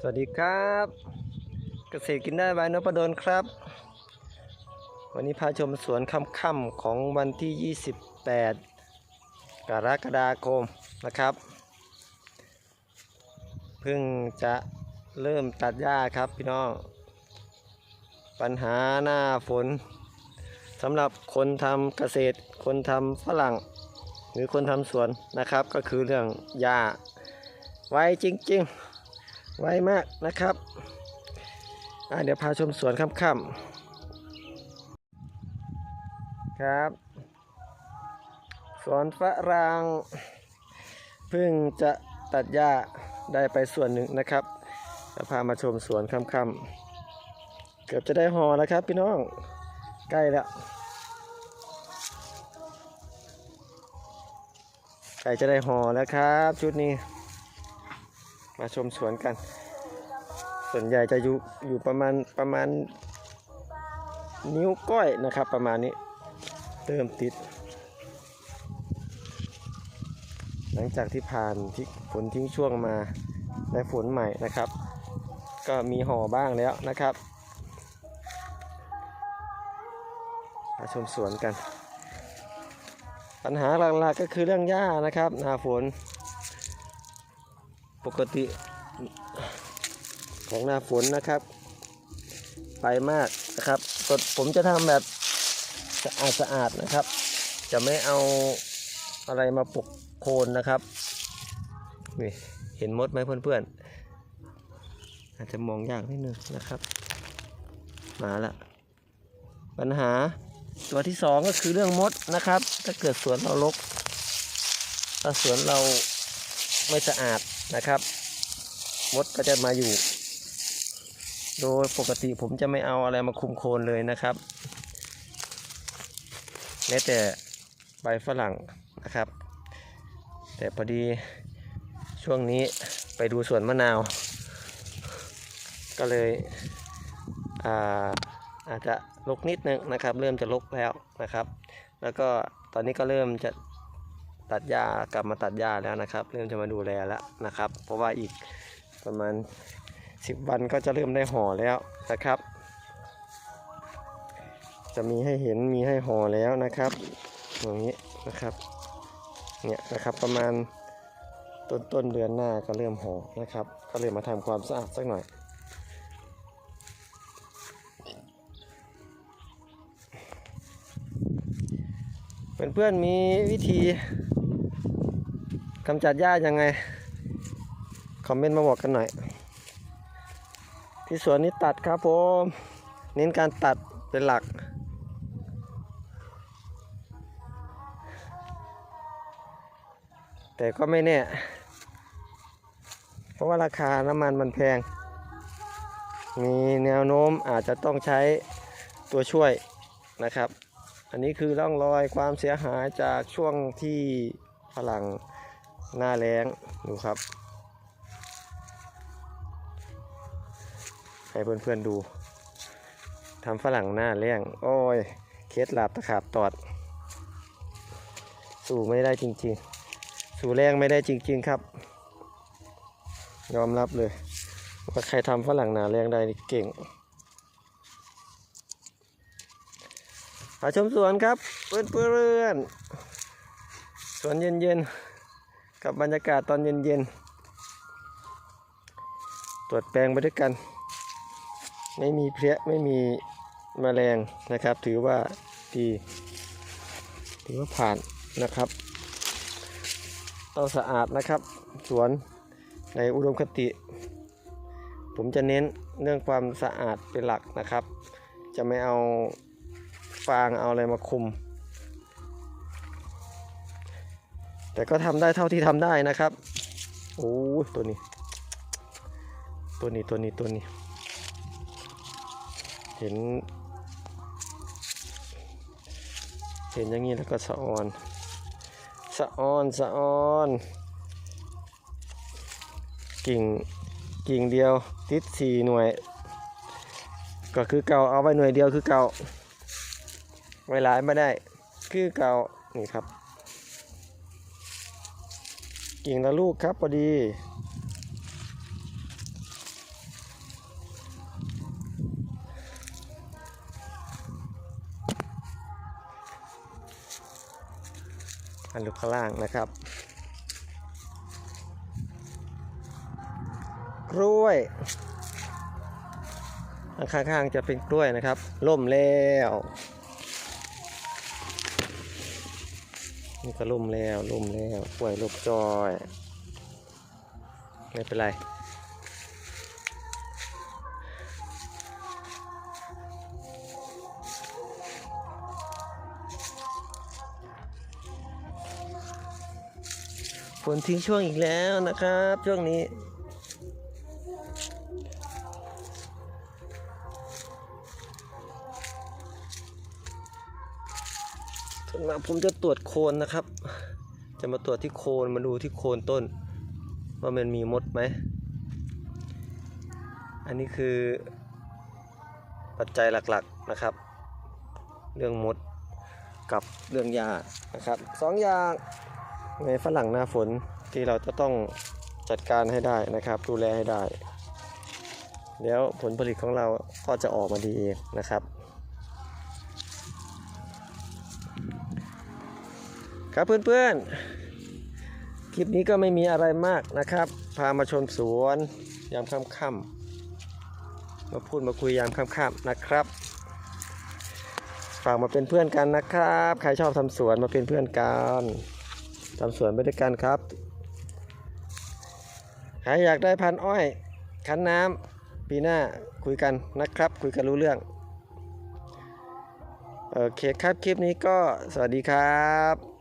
สวัสดีครับ เกษตรกินได้บายนพดลครับ วันนี้พาชมสวนค่ำๆของวันที่ 28 กรกฎาคมนะครับ เพิ่งจะเริ่มตัดหญ้าครับพี่น้อง ปัญหาหน้าฝนสำหรับคนทำเกษตร คนทำฝรั่ง หรือคนทำสวนนะครับ ก็คือเรื่องหญ้าไวจริง ๆ ไวมากนะครับเดี๋ยวพาชมสวนค่ำๆครับ สวนฝรั่งเพิ่งจะตัดหญ้าได้ไปส่วนหนึ่งนะครับจะพามาชมสวนค่ำๆเกือบจะได้หอแล้วครับพี่น้องใกล้แล้วใกล้จะได้หอแล้วครับ ชุดนี้ มาชมสวนกัน ส่วนใหญ่จะอยู่อยู่ประมาณประมาณนิ้วก้อยนะครับประมาณนี้เริ่มติด หลังจากที่ผ่านที่ฝนทิ้งช่วงมาได้ฝนใหม่นะครับ ก็มีห่อบ้างแล้วนะครับ มาชมสวนกัน ปัญหาหลักๆก็คือเรื่องหญ้านะครับหน้าฝน ปกติของหน้าฝนนะครับ ไปมากนะครับกดผมจะทำแบบสะอาดสะอาดนะครับ จะไม่เอาอะไรมาปกโคนนะครับนี่เห็นมดไหมเพื่อนๆอาจจะมองยากนิดนึงนะครับ มาละปัญหาตัวที่สองก็คือเรื่องมดนะครับ ถ้าเกิดสวนเรารกถ้าสวนเราไม่สะอาด นะครับ มดก็จะมาอยู่ โดยปกติผมจะไม่เอาอะไรมาคุมโคนเลยนะครับแม้แต่ใบฝรั่งนะครับ แต่พอดีช่วงนี้ไปดูสวนมะนาว ก็เลยอาอาจจะลกนิดนึงนะครับ เริ่มจะลกแล้วนะครับ แล้วก็ตอนนี้ก็เริ่มจะ ตัดหญ้ากลับมาตัดหญ้าแล้วนะครับ เริ่มจะมาดูแลแล้วนะครับ เพราะว่าอีกประมาณ 10 วันก็จะเริ่มได้ห่อแล้วนะครับ จะมีให้เห็นมีให้ห่อแล้วนะครับอย่างนี้นะครับเนี่ยนะครับประมาณต้นต้นเดือนหน้าก็เริ่มห่อนะครับ ก็เลยมาทำความสะอาดสักหน่อยเพื่อนๆมีวิธี กำจัดหญ้ายังไง คอมเมนต์มาบอกกันหน่อย ที่สวนนี้ตัดครับผม เน้นการตัดเป็นหลัก แต่ก็ไม่แน่ เพราะว่าราคาน้ำมันมันแพง มีแนวโน้มอาจจะต้องใช้ตัวช่วยนะครับ อันนี้คือร่องรอยความเสียหายจากช่วงที่ฝรั่ง หน้าแล้งดูครับ ให้เพื่อนๆดูทำฝรั่งหน้าแล้งโอ้ยเคสหลาบตะขาบตอด สู้ไม่ได้จริงๆ สู้แรงไม่ได้จริง ๆครับ ยอมรับเลยว่าใครทำฝรั่งหน้าแรงได้เก่งมาชมสวนครับ เพื่อนเพื่อนสวนเย็นๆ กับบรรยากาศตอนเย็นๆ ตรวจแปลงไปด้วยกัน ไม่มีเพลี้ยไม่มีแมลงนะครับ ถือว่าดีถือว่าผ่านนะครับต้องสะอาดนะครับ สวนในอุดมคติ ผมจะเน้นเรื่องความสะอาดเป็นหลักนะครับ จะไม่เอาฟางเอาอะไรมาคุม แต่ก็ทำได้เท่าที่ทำได้นะครับ โอ้ตัวนี้ ตัวนี้ตัวนี้ตัวนี้ เห็น เห็นอย่างนี้แล้วก็สะออน สะออนสะออน กิ่ง กิ่งเดียว ติดสี่หน่วย ก็คือเก่าเอาไว้หน่วยเดียวคือเก่าไว้หลายไม่ได้ คือเก่านี่ครับ กิ่งละลูกครับพอดี อันลูกข้างล่างนะครับ กล้วยข้างๆจะเป็นกล้วยนะครับ ล่มแล้ว นี่ก็ล่มแล้วล่มแล้วกล้วยลบจอย ไม่เป็นไรฝนทิ้งช่วงอีกแล้วนะครับ ช่วงนี้ ส่วนมากผมจะตรวจโคนนะครับ จะมาตรวจที่โคนมาดูที่โคนต้น ว่ามันมีมดไหม อันนี้คือปัจจัยหลักๆนะครับ เรื่องมดกับเรื่องยานะครับสองอย่างในฝรั่งหน้าฝนที่เราจะต้องจัดการให้ได้นะครับ ดูแลให้ได้ แล้วผลผลิตของเราก็จะออกมาดีเองนะครับ ครับเพื่อนๆ คลิปนี้ก็ไม่มีอะไรมากนะครับ พามาชมสวนยามค่ำๆมาพูดมาคุยยามค่ำๆนะครับ ฝากมาเป็นเพื่อนกันนะครับ ใครชอบทำสวนมาเป็นเพื่อนกันทำสวนไปด้วยกันครับ ใครอยากได้พันอ้อย คั้นน้ำปีหน้าคุยกันนะครับ คุยกันรู้เรื่องโอเคครับ คลิปนี้ก็สวัสดีครับ